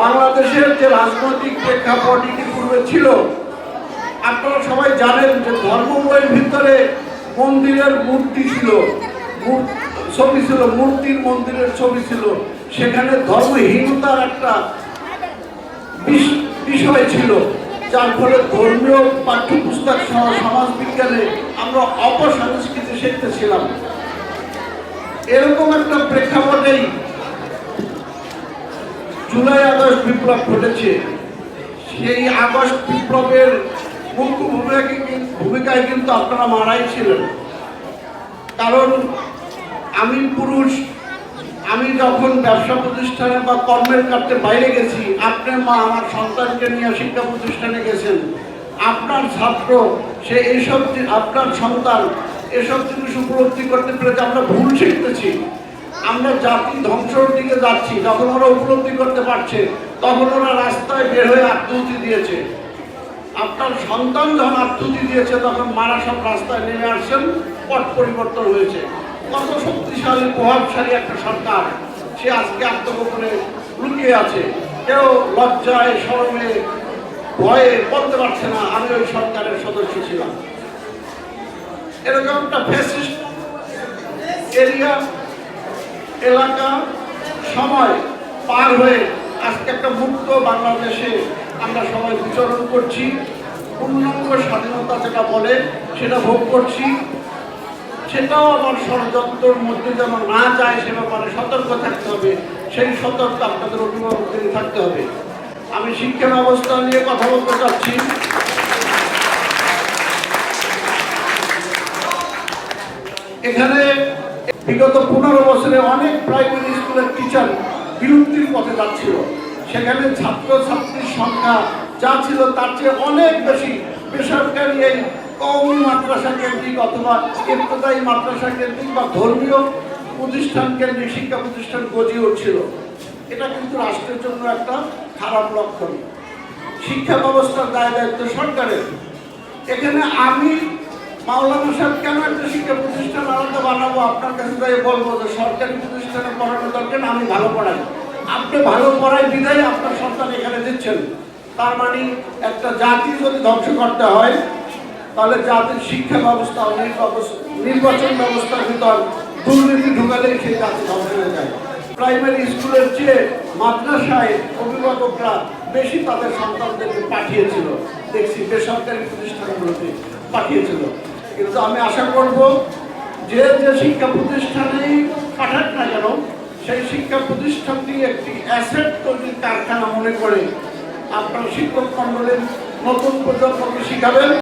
বাংলাদেশের যে রাজনৈতিক প্রেক্ষাপট ইতিপূর্বে ছিল, আপনারা সবাই জানেন যে ধর্মময়ের ভিতরে মন্দিরের মূর্তি ছিল। ছবি ছিল, মূর্তির মন্দিরের ছবি ছিল। সেখানে ধর্মহীনতার একটা বিষ- বিষয় ছিল। যার ফলে ধর্মীয় পাঠ্যপুস্তক সহ সমাজ বিজ্ঞানে আমরা অপসংস্কৃতি শিখতেছিলাম। এরকম একটা প্রেক্ষাপটেই জুলাই আগস্ট বিপ্লব ঘটেছে। সেই আগস্ট বিপ্লবের মুখ্য ভূমিকা ভূমিকায় কিন্তু আপনারা মারাই ছিলেন। কারণ আমি পুরুষ, আমি যখন ব্যবসা প্রতিষ্ঠানে বা কর্মের কাটতে বাইরে গেছি আপনার মা আমার সন্তানকে নিয়ে শিক্ষা প্রতিষ্ঠানে গেছেন। আপনার ছাত্র, সে এইসব আপনার সন্তান, এসব জিনিস উপলব্ধি করতে পেরেছে আমরা ভুল শিখতেছি। আমরা জাতি ধ্বংসের দিকে যাচ্ছি, যখন ওরা উপলব্ধি করতে পারছে, তখন ওরা রাস্তায় বের হয়ে আত্মহতি দিয়েছে। আপনার সন্তান যখন আত্মহতি দিয়েছে, তখন মারা সব রাস্তায় নেমে আসছেন, পট পরিবর্তন হয়েছে। কত শক্তিশালী, প্রভাবশালী একটা সরকার, সে আজকে আত্মগোপনে লুকিয়ে আছে। কেউ লজ্জায়, শরমে, ভয়ে বলতে পারছে না, আমি ওই সরকারের সদস্য ছিলাম। এরকম একটা ফ্যাসিস্ট এরিয়া এলাকা সময় পার হয়ে আজকে একটা মুক্ত বাংলাদেশে আমরা সবাই বিচরণ করছি। পূর্ণাঙ্গ স্বাধীনতা যেটা বলে, সেটা ভোগ করছি। সেটাও আমার ষড়যন্ত্রের মধ্যে যেন না যায়, সে ব্যাপারে সতর্ক থাকতে হবে। সেই সতর্ক আপনাদের অভিভাবকদের থাকতে হবে। আমি শিক্ষা ব্যবস্থা নিয়ে কথা বলতে চাচ্ছি। এখানে বিগত পনেরো বছরে অনেক প্রাইমারি স্কুলের টিচার বিলুপ্তির পথে যাচ্ছিল। সেখানে ছাত্র ছাত্রীর সংখ্যা যা ছিল তার চেয়ে অনেক বেশি। বেসরকারি এই কওমি মাদ্রাসা কেন্দ্রিক অথবা ইবতদায়ী মাদ্রাসা কেন্দ্রিক বা ধর্মীয় প্রতিষ্ঠান কেন্দ্রিক শিক্ষা প্রতিষ্ঠান গজিয়ে উঠছিল। এটা কিন্তু রাষ্ট্রের জন্য একটা খারাপ লক্ষণ। শিক্ষা ব্যবস্থার দায় দায়িত্ব সরকারের। এখানে আমি মাওলানা সাহেব, কেন একটা শিক্ষা প্রতিষ্ঠান আলাদা বানাবো? আপনার কাছে তাই বলব যে সরকারি প্রতিষ্ঠানে পড়ানো দরকার, আমি ভালো পড়াই। আপনি ভালো পড়াই বিধায় আপনার সন্তান এখানে দিচ্ছেন। তার মানে একটা জাতি যদি ধ্বংস করতে হয়, তাহলে জাতির শিক্ষা ব্যবস্থা নির্বাচন ব্যবস্থার ভিতর দুর্নীতি ঢুকালেই সেই জাতি ধ্বংস হয়ে যায়। প্রাইমারি স্কুলের চেয়ে মাদ্রাসায় অভিভাবকরা বেশি তাদের সন্তানদেরকে পাঠিয়েছিল। দেখছি বেসরকারি প্রতিষ্ঠানগুলোতে পাঠিয়েছিল। কিন্তু আমি আশা করব যে যে শিক্ষা প্রতিষ্ঠানেই পাঠাক না কেন সেই শিক্ষা প্রতিষ্ঠানটি একটি অ্যাসেট তৈরির কারখানা মনে করে। আপনার শিক্ষক মন্ডলের নতুন প্রজন্মকে শিখাবেন।